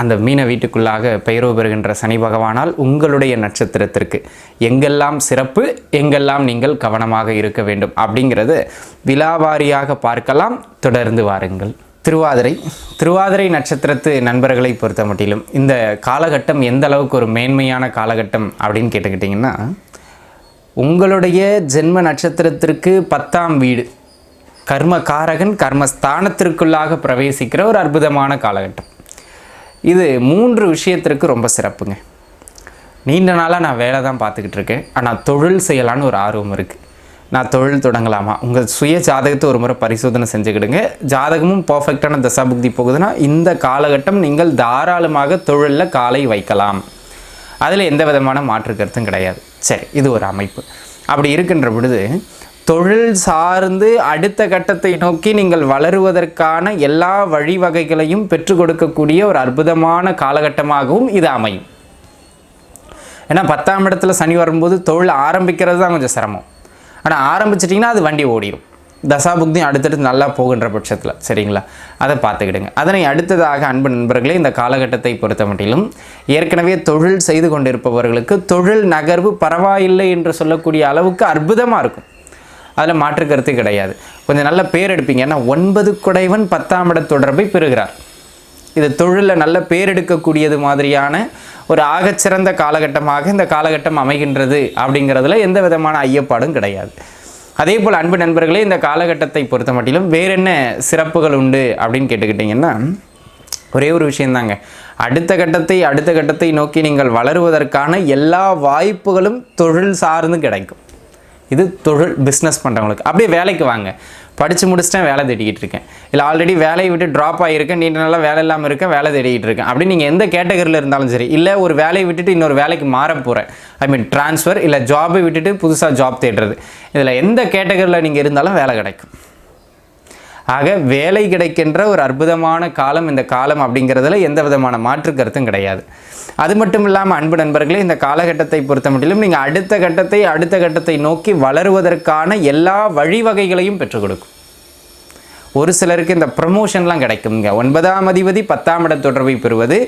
அந்த மீன வீட்டுக்குள்ளாக பெயரோ பெறுகின்ற சனி பகவானால் உங்களுடைய நட்சத்திரத்திற்கு எங்கெல்லாம் சிறப்பு எங்கெல்லாம் நீங்கள் கவனமாக இருக்க வேண்டும் அப்படிங்கிறது விலாவாரியாக பார்க்கலாம். தொடர்ந்து வாருங்கள். திருவாதிரை திருவாதிரை நட்சத்திரத்து நண்பர்களை பொறுத்த மட்டிலும் இந்த காலகட்டம் எந்த அளவுக்கு ஒரு மேன்மையான காலகட்டம் அப்படின்னு கேட்டுக்கிட்டிங்கன்னா உங்களுடைய ஜென்ம நட்சத்திரத்திற்கு பத்தாம் வீடு கர்ம காரகன் கர்மஸ்தானத்திற்குள்ளாக பிரவேசிக்கிற ஒரு அற்புதமான காலகட்டம். இது மூன்று விஷயத்திற்கு ரொம்ப சிறப்புங்க. நீண்ட நாளாக நான் வேலை தான் பார்த்துக்கிட்டு இருக்கேன். ஆனால் தொழில் செய்யலான்னு ஒரு ஆர்வம் இருக்குது நான் தொழில் தொடங்கலாமா? உங்கள் சுய ஜாதகத்தை ஒரு முறை பரிசோதனை செஞ்சுக்கிடுங்க. ஜாதகமும் பர்ஃபெக்டான தசாபுக்தி போகுதுன்னா இந்த காலகட்டம் நீங்கள் தாராளமாக தொழிலில் காலை வைக்கலாம். அதில் எந்த விதமான மாற்று கருத்தும் கிடையாது. சரி இது ஒரு அமைப்பு. அப்படி இருக்கின்ற பொழுது தொழில் சார்ந்து அடுத்த கட்டத்தை நோக்கி நீங்கள் வளருவதற்கான எல்லா வழிவகைகளையும் பெற்றுக் கொடுக்கக்கூடிய ஒரு அற்புதமான காலகட்டமாகவும் இது அமையும். ஏன்னா பத்தாம் இடத்துல சனி வரும்போது தொழில் ஆரம்பிக்கிறது தான் கொஞ்சம் சிரமம். ஆனால் ஆரம்பிச்சிட்டிங்கன்னா அது வண்டி ஓடிடும் தசாபுக்தியும் அடுத்தடுத்து நல்லா போகின்ற பட்சத்தில் சரிங்களா? அதை பார்த்துக்கிடுங்க. அதனை அடுத்ததாக அன்பு நண்பர்களே இந்த காலகட்டத்தை பொறுத்த மட்டிலும் ஏற்கனவே தொழில் செய்து கொண்டிருப்பவர்களுக்கு தொழில் நகர்வு பரவாயில்லை என்று சொல்லக்கூடிய அளவுக்கு அற்புதமாக இருக்கும். அதில் மாற்று கருத்து கிடையாது. கொஞ்சம் நல்ல பேர் எடுப்பீங்க. ஏன்னா ஒன்பது குடைவன் பத்தாம் இட தொடர்பை பெறுகிறார். இது தொழிலில் நல்ல பேர் எடுக்கக்கூடியது மாதிரியான ஒரு ஆகச்சிறந்த காலகட்டமாக இந்த காலகட்டம் அமைகின்றது அப்படிங்கிறதுல எந்த விதமான ஐயப்பாடும் கிடையாது. அதே போல் அன்பு நண்பர்களே இந்த காலகட்டத்தை பொறுத்த மட்டிலும் வேற என்ன சிறப்புகள் உண்டு அப்படின்னு கேட்டுக்கிட்டிங்கன்னா ஒரே ஒரு விஷயந்தாங்க அடுத்த கட்டத்தை அடுத்த கட்டத்தை நோக்கி நீங்கள் வளருவதற்கான எல்லா வாய்ப்புகளும் தொழில் சார்ந்து கிடைக்கும். இது தொழில் பிஸ்னஸ் பண்ணுறவங்களுக்கு அப்படியே வேலைக்கு வாங்க. படித்து முடிச்சுட்டேன் வேலை தேடிக்கிட்டு இருக்கேன். இல்லை ஆல்ரெடி வேலையை விட்டு ட்ராப் ஆகியிருக்கேன் நீண்ட நாளாக வேலை இல்லாமல் இருக்கேன் வேலை தேடிக்கிட்டு இருக்கேன். அப்படி நீங்கள் எந்த கேட்டகரியில் இருந்தாலும் சரி இல்லை ஒரு வேலையை விட்டுட்டு இன்னொரு வேலைக்கு மாற போகிறேன் ஐ மீன் ட்ரான்ஸ்ஃபர் இல்லை ஜாபை விட்டுட்டு புதுசாக ஜாப் தேடுறது. இதில் எந்த கேட்டகரியில் நீங்கள் இருந்தாலும் வேலை கிடைக்கும். ஆக வேலை கிடைக்கின்ற ஒரு அற்புதமான காலம் இந்த காலம் அப்படிங்கிறதுல எந்த விதமான மாற்று கருத்தும் கிடையாது. அது மட்டும் இல்லாமல் அன்பு நண்பர்களே இந்த காலகட்டத்தை பொறுத்த மட்டிலும் நீங்கள் அடுத்த கட்டத்தை அடுத்த கட்டத்தை நோக்கி வளருவதற்கான எல்லா வழிவகைகளையும் பெற்றுக் கொடுக்கும். ஒரு சிலருக்கு இந்த ப்ரமோஷன்லாம் கிடைக்குங்க ஒன்பதாம் அதிபதி பத்தாம் இட தொடர்பை பெறுவது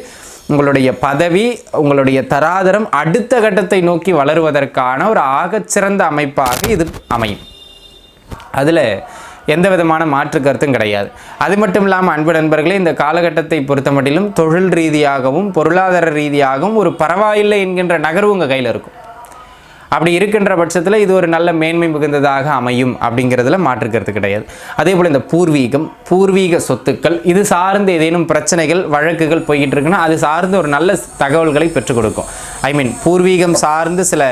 உங்களுடைய பதவி உங்களுடைய தராதரம் அடுத்த கட்டத்தை நோக்கி வளருவதற்கான ஒரு ஆகச்சிறந்த அமைப்பாக இது அமையும். அதில் எந்த விதமான மாற்று கருத்தும் கிடையாது. அது மட்டும் இல்லாமல் அன்பு நண்பர்களே இந்த காலகட்டத்தை பொறுத்த மட்டிலும் தொழில் ரீதியாகவும் பொருளாதார ரீதியாகவும் ஒரு பரவாயில்லை என்கின்ற நகர்வு உங்கள் கையில் இருக்கும். அப்படி இருக்கின்ற பட்சத்தில் இது ஒரு நல்ல மேன்மை மிகுந்ததாக அமையும் அப்படிங்கிறதுல மாற்றுக்கிறது கிடையாது. அதே போல் இந்த பூர்வீகம் பூர்வீக சொத்துக்கள் இது சார்ந்து ஏதேனும் பிரச்சனைகள் வழக்குகள் போய்கிட்டு இருக்குன்னா அது சார்ந்து ஒரு நல்ல தகவல்களை பெற்றுக் கொடுக்கும். ஐ மீன் பூர்வீகம் சார்ந்து சில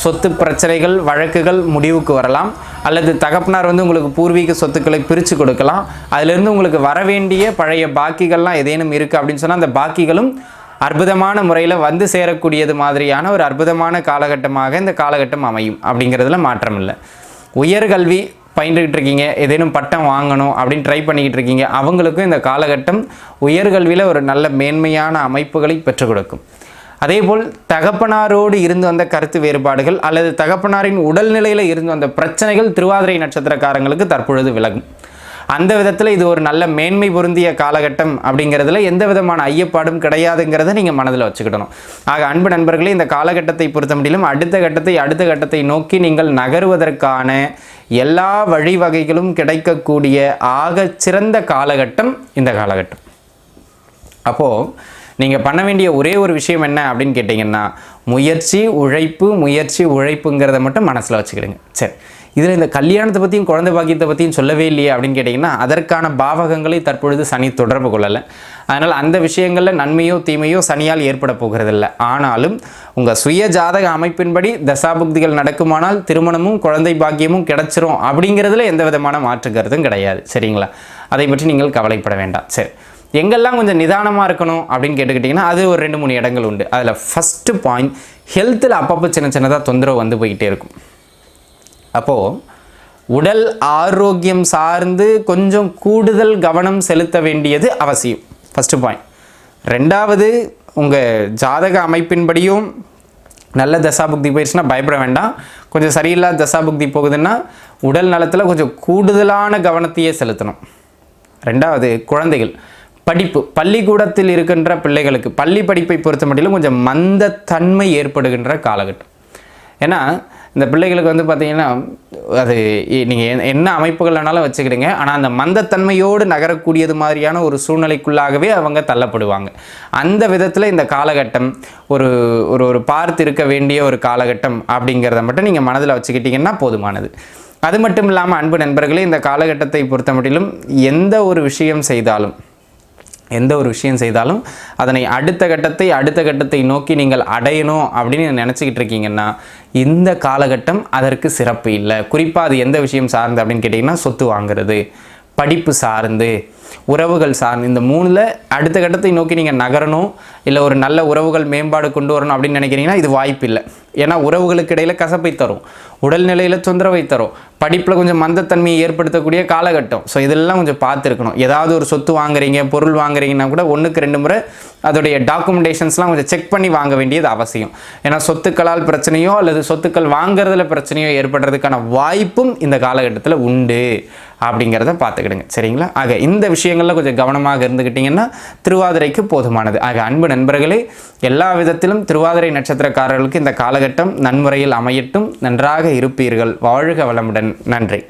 சொத்து பிரச்சனைகள் வழக்குகள் முடிவுக்கு வரலாம். அல்லது தகப்பனார் வந்து உங்களுக்கு பூர்வீக சொத்துக்களை பிரித்து கொடுக்கலாம். அதிலிருந்து உங்களுக்கு வர வேண்டிய பழைய பாக்கிகள்லாம் ஏதேனும் இருக்குது அப்படின்னு சொன்னால் அந்த பாக்கிகளும் அற்புதமான முறையில் வந்து சேரக்கூடியது மாதிரியான ஒரு அற்புதமான காலகட்டமாக இந்த காலகட்டம் அமையும் அப்படிங்கிறதுல மாற்றம் இல்லை. உயர்கல்வி பயின்றுக்கிட்டு இருக்கீங்க ஏதேனும் பட்டம் வாங்கணும் அப்படின்னு ட்ரை பண்ணிக்கிட்டு இருக்கீங்க அவங்களுக்கும் இந்த காலகட்டம் உயர்கல்வியில் ஒரு நல்ல மேன்மையான அமைப்புகளை பெற்றுக் கொடுக்கும். அதேபோல் தகப்பனாரோடு இருந்து வந்த கருத்து வேறுபாடுகள் அல்லது தகப்பனாரின் உடல்நிலையில் இருந்து வந்த பிரச்சனைகள் திருவாதிரை நட்சத்திரக்காரங்களுக்கு தற்பொழுது விலகும். அந்த விதத்தில் இது ஒரு நல்ல மேன்மை பொருந்திய காலகட்டம் அப்படிங்கிறதுல எந்த விதமான ஐயப்பாடும் கிடையாதுங்கிறத நீங்கள் மனதில் வச்சுக்கிடணும். ஆக அன்பு நண்பர்களே இந்த காலகட்டத்தை பொறுத்த முடியலும் அடுத்த கட்டத்தை அடுத்த கட்டத்தை நோக்கி நீங்கள் நகருவதற்கான எல்லா வழிவகைகளும் கிடைக்கக்கூடிய ஆக சிறந்த காலகட்டம் இந்த காலகட்டம். அப்போது நீங்கள் பண்ண வேண்டிய ஒரே ஒரு விஷயம் என்ன அப்படின்னு கேட்டிங்கன்னா முயற்சி உழைப்பு முயற்சி உழைப்புங்கிறத மட்டும் மனசில் வச்சுக்கிடுங்க. சரி. இதில் இந்த கல்யாணத்தை பற்றியும் குழந்தை பாக்கியத்தை பற்றியும் சொல்லவே இல்லையே அப்படின்னு கேட்டிங்கன்னா அதற்கான பாவகங்களை தற்பொழுது சனி தொடர்பு கொள்ளலை. அதனால் அந்த விஷயங்களில் நன்மையோ தீமையோ சனியால் ஏற்பட போகிறதில்ல. ஆனாலும் உங்கள் சுய ஜாதக அமைப்பின்படி தசாபுக்திகள் நடக்குமானால் திருமணமும் குழந்தை பாக்கியமும் கிடைச்சிரும் அப்படிங்கிறதுல எந்த விதமான மாற்று கருத்தும் கிடையாது. சரிங்களா? அதை பற்றி நீங்கள் கவலைப்பட வேண்டாம். சரி. எங்கெல்லாம் கொஞ்சம் நிதானமாக இருக்கணும் அப்படின்னு கேட்டுக்கிட்டிங்கன்னா அது ஒரு ரெண்டு மூணு இடங்கள் உண்டு. அதில் ஃபஸ்ட்டு பாயிண்ட் ஹெல்த்தில் அப்பப்போ சின்ன சின்னதாக தொந்தரவு வந்து போய்கிட்டே இருக்கும். அப்போது உடல் ஆரோக்கியம் சார்ந்து கொஞ்சம் கூடுதல் கவனம் செலுத்த வேண்டியது அவசியம். ஃபஸ்ட்டு பாயிண்ட் ரெண்டாவது உங்கள் ஜாதக அமைப்பின்படியும் நல்ல தசாபுக்தி போயிடுச்சுன்னா பயப்பட வேண்டாம். கொஞ்சம் சரியில்லாத தசாபுக்தி போகுதுன்னா உடல் நலத்தில் கொஞ்சம் கூடுதலான கவனத்தையே செலுத்தணும். ரெண்டாவது குழந்தைகள். படிப்பு பள்ளிக்கூடத்தில் இருக்கின்ற பிள்ளைகளுக்கு பள்ளி படிப்பை பொறுத்த மட்டிலும் கொஞ்சம் மந்தத்தன்மை ஏற்படுகின்ற காலகட்டம். ஏன்னா இந்த பிள்ளைகளுக்கு வந்து பார்த்தீங்கன்னா அது நீங்கள் என்ன அமைப்புகள் வேணாலும் வச்சுக்கிடுங்க. ஆனால் அந்த மந்தத்தன்மையோடு நகரக்கூடியது மாதிரியான ஒரு சூழ்நிலைக்குள்ளாகவே அவங்க தள்ளப்படுவாங்க. அந்த விதத்தில் இந்த காலகட்டம் ஒரு ஒரு ஒரு பார்த்து இருக்க வேண்டிய ஒரு காலகட்டம் அப்படிங்கிறத மட்டும் நீங்கள் மனதில் வச்சுக்கிட்டிங்கன்னா போதுமானது. அது மட்டும் இல்லாமல் அன்பு நண்பர்களே இந்த காலகட்டத்தை பொறுத்த மட்டிலும் எந்த ஒரு விஷயம் செய்தாலும் எந்த ஒரு விஷயம் செய்தாலும் அதனை அடுத்த கட்டத்தை அடுத்த கட்டத்தை நோக்கி நீங்கள் அடையணும் அப்படின்னு நினச்சிக்கிட்டு இருக்கீங்கன்னா இந்த காலகட்டம் அதற்கு சிறப்பு இல்லை. குறிப்பாக அது எந்த விஷயம் சார்ந்து அப்படின்னு கேட்டிங்கன்னா சொத்து வாங்குறது படிப்பு சார்ந்து உறவுகள் சார்ந்து இந்த மூணில் அடுத்த கட்டத்தை நோக்கி நீங்கள் நகரணும் இல்லை ஒரு நல்ல உறவுகள் மேம்பாடு கொண்டு வரணும் அப்படின்னு நினைக்கிறீங்கன்னா இது வாய்ப்பு இல்லை ஏன்னா உறவுகளுக்கு இடையில் கசப்பை தரும். உடல்நிலையில் தொந்தரவை தரும். படிப்பில் கொஞ்சம் மந்தத்தன்மையை ஏற்படுத்தக்கூடிய காலகட்டம். ஸோ இதெல்லாம் கொஞ்சம் பார்த்துருக்கணும். ஏதாவது ஒரு சொத்து வாங்குறீங்க பொருள் வாங்குறீங்கன்னா கூட ஒன்றுக்கு ரெண்டு முறை அதோடைய டாக்குமெண்டேஷன்ஸ்லாம் கொஞ்சம் செக் பண்ணி வாங்க வேண்டியது அவசியம். ஏன்னா சொத்துக்களால் பிரச்சனையோ அல்லது சொத்துக்கள் வாங்குறதுல பிரச்சனையோ ஏற்படுறதுக்கான வாய்ப்பும் இந்த காலகட்டத்தில் உண்டு. அப்படிங்கிறத பார்த்துக்கிடுங்க. சரிங்களா? ஆக இந்த விஷயங்களில் கொஞ்சம் கவனமாக இருந்துக்கிட்டிங்கன்னா திருவாதிரைக்கு போதுமானது. ஆக அன்பு நண்பர்களே எல்லா விதத்திலும் திருவாதிரை நட்சத்திரக்காரர்களுக்கு இந்த காலகட்டம் நன்முறையில் அமையட்டும். நன்றாக இருப்பீர்கள். வாழ்க வளமுடன். நன்றி.